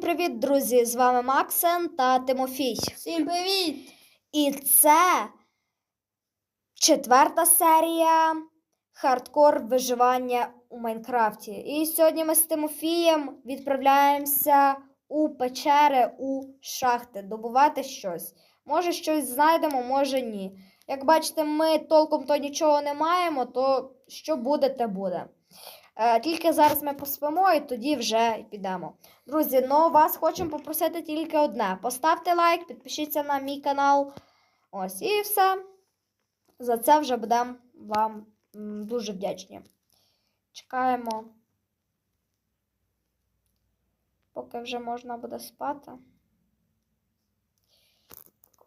Всім привіт, друзі! З вами Максен та Тимофій. Всім привіт! І це четверта серія хардкор виживання у Майнкрафті. І сьогодні ми з Тимофієм відправляємося у печери, у шахти, добувати щось. Може, щось знайдемо, може ні. Як бачите, ми толком то нічого не маємо, то що буде, те буде. Е, Тільки зараз ми поспимо і тоді вже підемо. Друзі, ну вас хочемо попросити тільки одне. Поставте лайк, підпишіться на мій канал. Ось і все. За це вже будемо вам дуже вдячні. Чекаємо. Поки вже можна буде спати.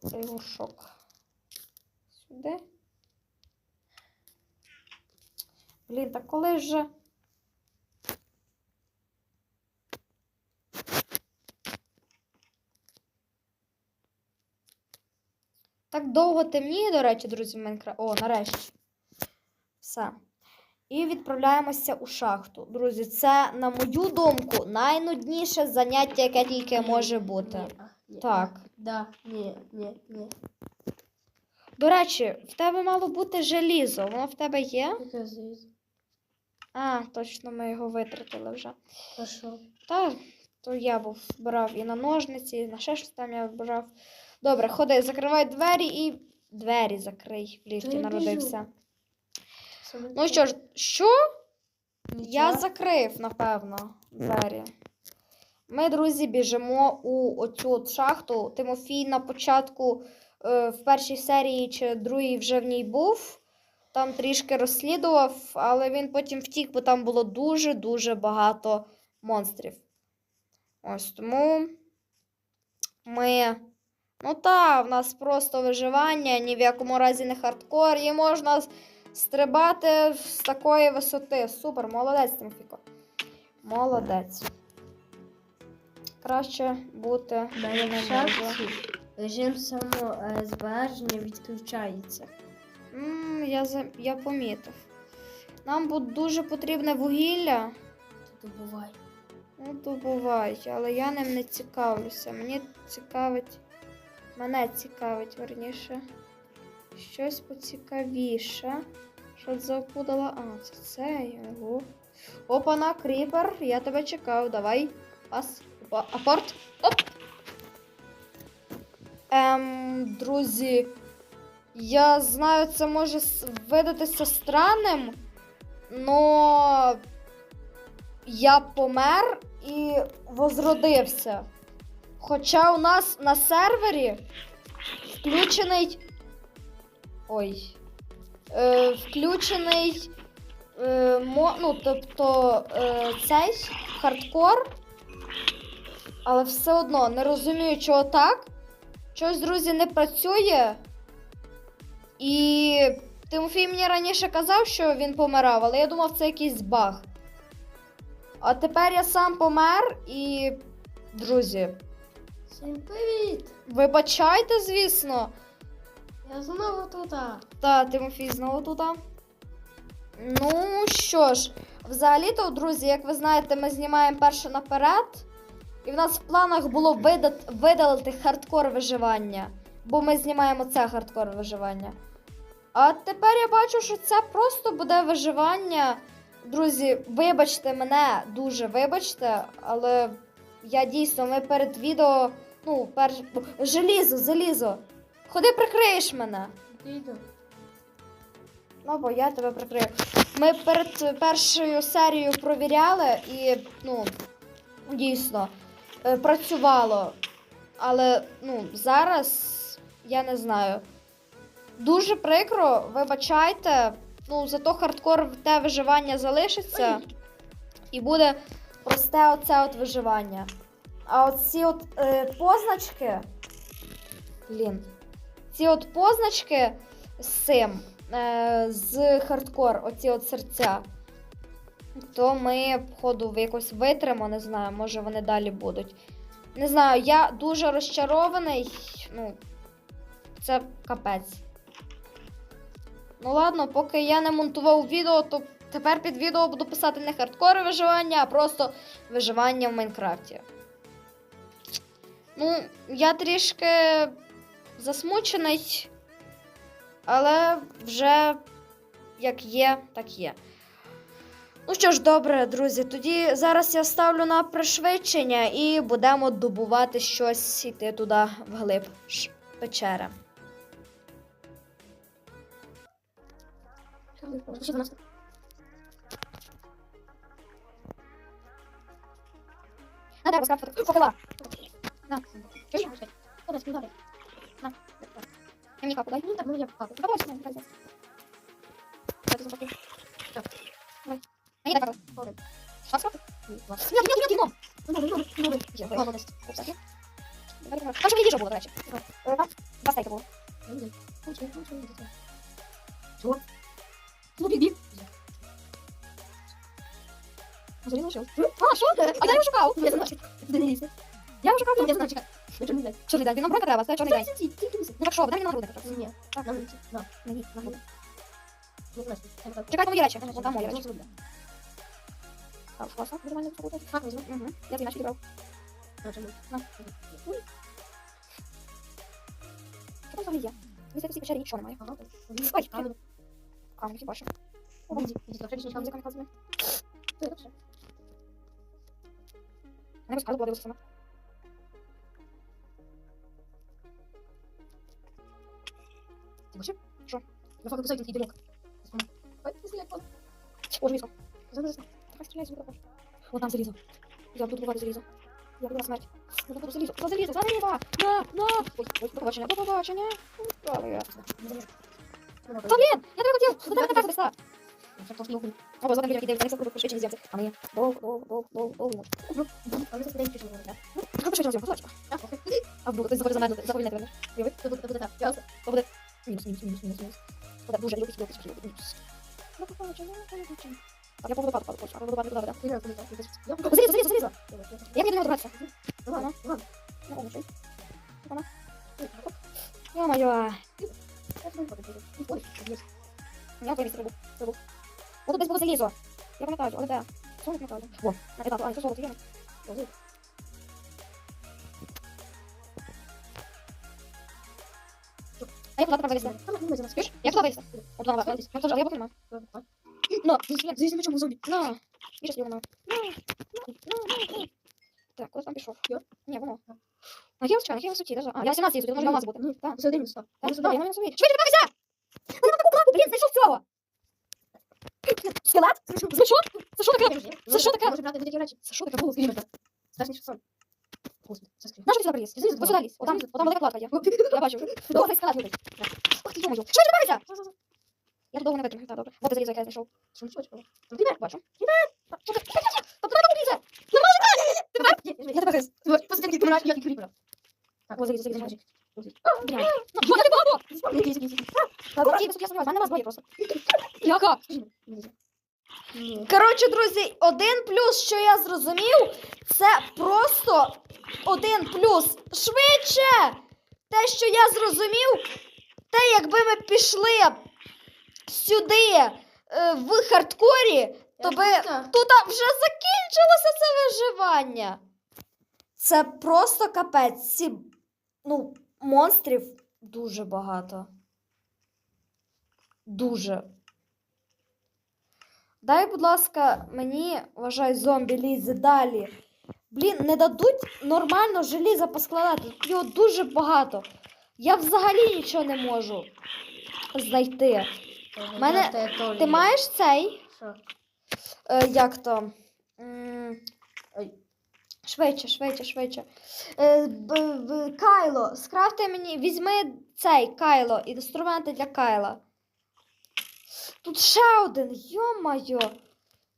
Цей горшок. Сюди. Блін, так коли ж. Так довго темніє, до речі, друзі, Майнкрафт. О, нарешті. Все. І відправляємося у шахту. Друзі, це, на мою думку, найнудніше заняття, яке тільки може бути. Ні, Так. Да, ні, ні, ні. До речі, в тебе мало бути желізо. Воно в тебе є? Яка зріз? А, точно, ми його витратили вже. А що? Та, то я був брав і на ножниці, і на ще щось там я брав. Добре, ходи, закривай двері і двері закрий. В ліфті народився. Ну що ж, що? Нічого? Я закрив, напевно, двері. Ми, друзі, біжимо у оцю от шахту. Тимофій на початку е, в першій серії чи другій вже в ній був. Там трішки розслідував, але він потім втік, бо там було дуже-дуже багато монстрів. Ось тому ми. Ну так, в нас просто виживання, ні в якому разі не хардкор, і можна стрибати з такої висоти. Супер, молодець, Тимофіко. Молодець. Краще бути в шахті режим самозбереження відключається. М, я, за... я помітив. Нам буде дуже потрібне вугілля. Тут буває. Ну, добувай, але я ним не цікавлюся. Мені цікавить. Мене цікавить, верніше. Щось поцікавіше. Що запудала. А, це цей. Ого. Опана, кріпер, я тебе чекав. Давай. Пас. Опа, апорт. Оп. Ем, друзі. Я знаю, це може видатися странним, но я помер і возродився. Хоча у нас на сервері включений. Ой. Е, включений. Е, мо, ну, тобто е, цей хардкор. Але все одно не розумію, чого так. Щось, друзі, не працює. І Тимофій мені раніше казав, що він помирав, але я думав, це якийсь баг. А тепер я сам помер і. Друзі, Всім привіт! вибачайте, звісно. Я знову тут. Та, Тимофій знову тут. Ну що ж, взагалі-то, друзі, як ви знаєте, ми знімаємо перше наперед. І в нас в планах було видат, видалити хардкор виживання. Бо ми знімаємо це хардкор виживання. А тепер я бачу, що це просто буде виживання. Друзі, вибачте мене, дуже вибачте, але я дійсно, ми перед відео. Ну, перш... Желізо, залізо. Ходи, прикриєш мене. Іду. Ну, бо я тебе прикрию. Ми перед першою серією провіряли і, ну, дійсно, е, працювало. Але, ну, зараз я не знаю. Дуже прикро, вибачайте. Ну, зато хардкор те виживання залишиться. І буде просте оце от виживання. А оці от е, позначки. Блін. Ці от позначки з цим, е, з хардкор, оці от серця. То ми, походу, якось витримо, не знаю, може вони далі будуть. Не знаю, я дуже розчарований. Ну, це капець. Ну ладно, поки я не монтував відео, то тепер під відео буду писати не хардкори виживання, а просто виживання в Майнкрафті. Ну, я трішки засмучений, але вже як є, так є. Ну що ж, добре, друзі, тоді зараз я ставлю на пришвидшення і будемо добувати щось іти туди вглиб печери. Що до нас? На, треба скрафтити. Попила. На. Чуєш? Добре, співай. Я мені капу дай. Ну так, ну я. Давай, сюди, давай, давай. Що ти зробив? Так. Давай. Мені дай капу. Добре. Що скрафти? Ні, ладно. Ні, ні, ні, кіно. Ну. Там Там. Ну. Ну, ну, ну, чого. Чого? Ну, біг, біг. Взагалі лишилось. А, що? А я його шукав. Я знаю, де не лізти. Я його шукав. Я знаю, чекай. Я чого не знаю. Чорний день. Він нам бронька треба, це чорний день. Ті, ті, ті, ті. Ну так що, дай мені нагрудник. Ні, так, нам лізти. На, Мені нагрудник. не знаю, я так. Чекайте мої речі. Ну, Вон там мої ну, речі. зроблю. Так, класно. Нормально все буде. Так, візьму. Угу. Я твій наші брав. На, чому? На. Що там взагалі є? Мені здається, в цій печері нічого немає. Ага, так. Ой, А, ну, Камінь хіба що. Іди, іди, так, ще Там нічого музика не казує. не знаю. Не розказувала, була дивитися сама. Ти бачив? Що? Я факт кусаю такий дірок. Ой, не як воно. О, желізо. Зараз. Давай стріляй, звука. Вон там залізо. Я буду добувати залізо. Я буду смерть. Я добуду залізо. За залізо, за залізо! На, на! Ой, ой, до побачення, до побачення. Правильно. Ну, Та блін, я тебе хотів, до тебе не так листа. Це просто його. О, золотий який дивиться, круто пошвидше зйомці. А ми довго, довго, довго, довго, довго. Але це сидить пішов, так? Ну, точно. Так, окей. А вдруг хтось захоче замерзнути, заповільнити мене. Це буде, це буде так. Ясно. То буде мінус, мінус, мінус, мінус, мінус. Буде дуже любить любить любить мінус. Ну, побачення, побачення. Так, я по водопаду паду, а по водопаду куди? Ти ти Я залізо, залізо! Добре, я- Як мені до нього добратися? Ладно, ладно. Ну, о, чай. Опана. Ё-моё. Я. Я вивіз рибу. Рибу. Тут десь було залізо. Я пам'ятаю, але де? Сон не пам'ятаю. О, на етапу. А, це золото є. Золото. А я залізти? Там зараз. Чуєш? Я куди вилізти? От туди вилізти. Я теж, але я поки нема. Ну, здесь чому зубі. На. Ще нема. На. Так, куди там пішов? Я? Ні, воно. На якій висоті? На якій висоті? Даже? А, я 17 їздив, може алмаз. Ні, Так. Все місто. Так, сюди, я на розумію. Швидше, вибігайся! Вони на таку плату, блін, знайшов цього! Скелет? Що? Це що таке? Це що таке? Може брати будь-які речі. Це що таке? Голос Клімата. Страшний сон. Господи, це скрізь. Нащо ти сюди приліз? Залізь, Ось сюди лізь. Отам, отам велика кладка є. Я бачу. Довго цей скелет любить. Ох ти, йомою. Швидше, вибігайся! Я тут довго не витримаю. Так, добре. Вот ти залізо, яке я знайшов. Що, що, що? Ти бачу. Що ти? Та туди не! Я тебе. Посидіть, як ти мраш, як і кріпера. Так, ось залізо, залізо, я просто. Яка? Коротше, друзі, один плюс, що я зрозумів, це просто один плюс. Швидше! Те, що я зрозумів, те, якби ми пішли сюди е, в хардкорі, то би тут вже закінчилося це виживання. Це просто капець. Ці, ну, монстрів дуже багато. Дуже. Дай, будь ласка, мені, вважай, зомбі лізе далі. Блін, не дадуть нормально желіза поскладати. Тут його дуже багато. Я взагалі нічого не можу знайти. Мене- Ти маєш цей? Що? Е, як то? М. Швидше, швидше, швидше. Е, б, б, Кайло, скрафти мені, візьми цей Кайло, інструменти для Кайла. Тут ще один, йо-моє.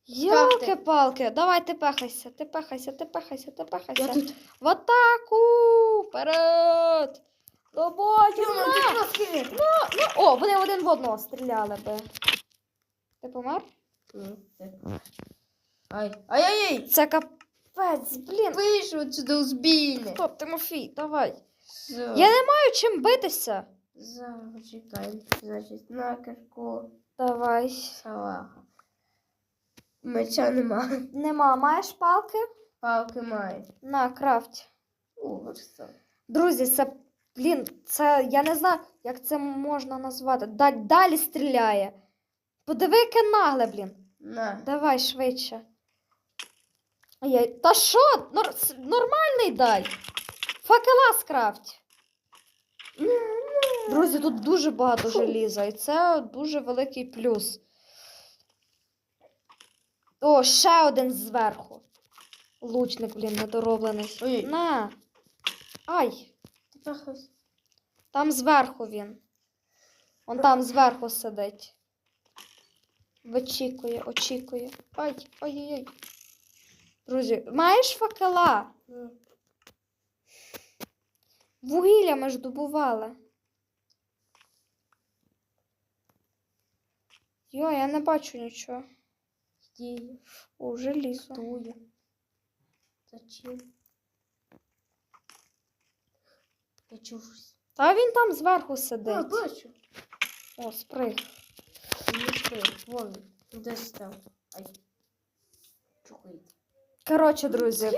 Йолки-палки, давай ти пехайся, ти пехайся, ти пехайся, ти пехайся. Тут. В атаку! Вперед! До бою! На! Ну, о, вони один в одного стріляли би. Ти помер? Ай, ай-яй-яй! Це капець, блін. Вийшов отсюда узбійне. Стоп, Тимофій, давай. Я не маю чим битися. Зараз чекай. Значить, на кишку Давай. салаха. Меча нема. Нема, маєш палки? Палки має. На, крафт. О? Друзі, це, блін, це я не знаю, як це можна назвати. Далі, далі стріляє. Подиви, яке нагле, блін. На. Давай швидше. Ай, та що? Нор- нормальний дай. Факела скрафть. Друзі, тут дуже багато желіза, і це дуже великий плюс. О, ще один зверху. Лучник, блін, недороблений. Ой. На. Ай, там зверху він. Он там зверху сидить. Вичікує, очікує. Ай, ой-ой-ой. Друзі, маєш факела? Ні. Вугілля ми ж добували. Йо, я не бачу нічого. Діє. О, желізо. Тує. Зачем? Я чужусь. Та він там зверху сидить. бачу. О, сприг. Не спрыг. Вон. Десь там. Ай. Чухається. Коротше, друзі.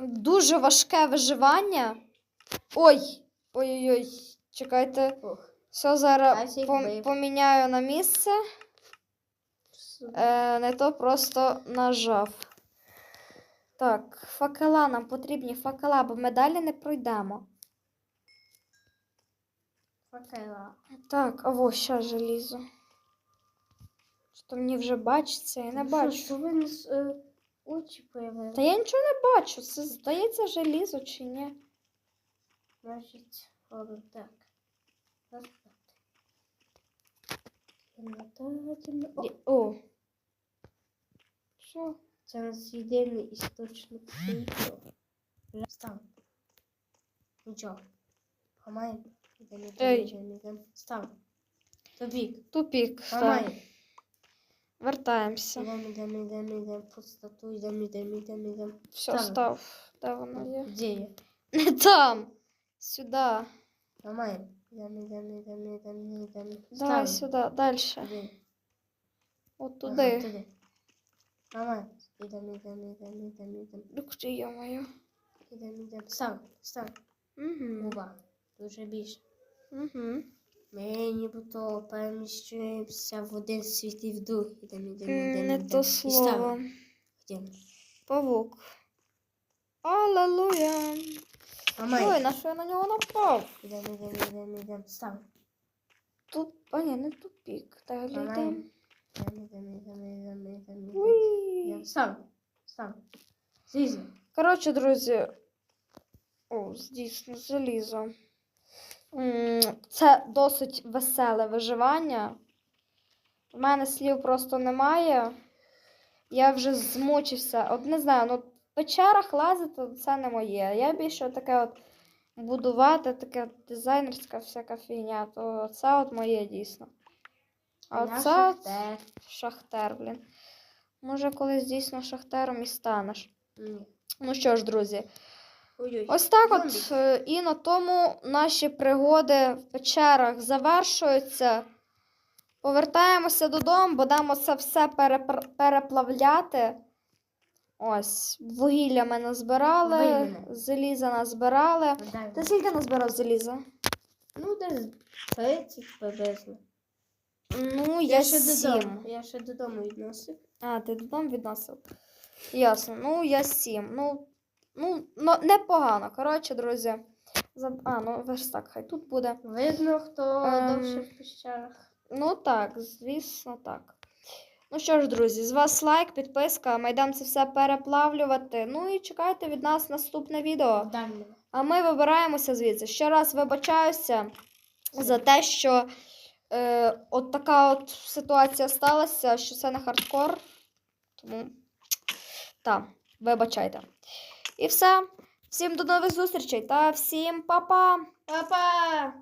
Дуже важке виживання. Ой! Ой-ой-ой. Чекайте. Все зараз пом- поміняю на місце. Е, не то просто нажав. Так, факела, нам потрібні факела, бо ми далі не пройдемо. Факела. Так, а ось ще желізо. Що мені вже бачиться, я не бачу. Що ви нас е, очі появили? Та я нічого не бачу. Це здається желізо чи ні? Значить, робимо так. Темно- О. Що? Це у нас єдиний істочник світла. Став. Нічого. Ідемо, Ей. Став. Тобік. Тупік. так. Вертаємося. Ідемо, ідемо, ідемо, ідемо. Пустоту, ідемо, ідемо, ідемо, ідемо. Все, Там. став. Де воно є? Де є? Не там. Сюди. Ламаємо. Ідемо, ідемо, ідемо, ідемо, ідемо. Давай сюди, далі. Де? От Ага, туди. туди. Ламаємо. Ідемо, ідемо, ідемо, ідемо, ідемо. Ух ти, йо-моє. Ідемо, ідемо. Став, став. Угу. Оба. Дуже більше. Угу. Ми нібито переміщуємося в один світ і в другий. Ідемо, ідемо, Не то слово. Йдемо. Павук. Аллилуйя. Ой, на що я на нього напав? Ідемо, ідемо, ідемо, ідемо. Ставимо. Тут, а ні, не тупік. Ламаємо. йдемо. Ідемо, ідемо, ідемо, ідемо. Уй. Ідемо. Ставимо. Ставимо. Коротше, друзі. О, дійсно, залізо. Це досить веселе виживання. У мене слів просто немає. Я вже змучився. От не знаю, ну в печерах лазити це не моє. Я більше таке от будувати, таке дизайнерська всяка фігня, то це от моє дійсно. А Я це шахтер. шахтер, блін. Може, колись дійсно шахтером і станеш. Ні. Ну що ж, друзі, Ой-ой. ось так от е, і на тому наші пригоди в печерах завершуються. Повертаємося додому, будемо це все перепр- переплавляти. Ось, вугілля ми назбирали, Виймемо. заліза назбирали. Дай. Ти скільки назбирав заліза? Ну, десь 30 приблизно. Ну, я, ще сім. додому. Я ще додому відносив. А, ти додому відносив? Ясно. Ну, я сім. Ну, ну, ну непогано. Коротше, друзі. А, ну верстак, хай тут буде. Видно, хто Ем. довше в пещерах. Ну так, звісно, так. Ну що ж, друзі, з вас лайк, підписка. Ми йдемо це все переплавлювати. Ну і чекайте від нас наступне відео. Дальнього. А ми вибираємося звідси. Ще раз вибачаюся за те, що е, от така от ситуація сталася, що це не хардкор. Тому так, вибачайте. І все. Всім до нових зустрічей та всім па-па! Па-па!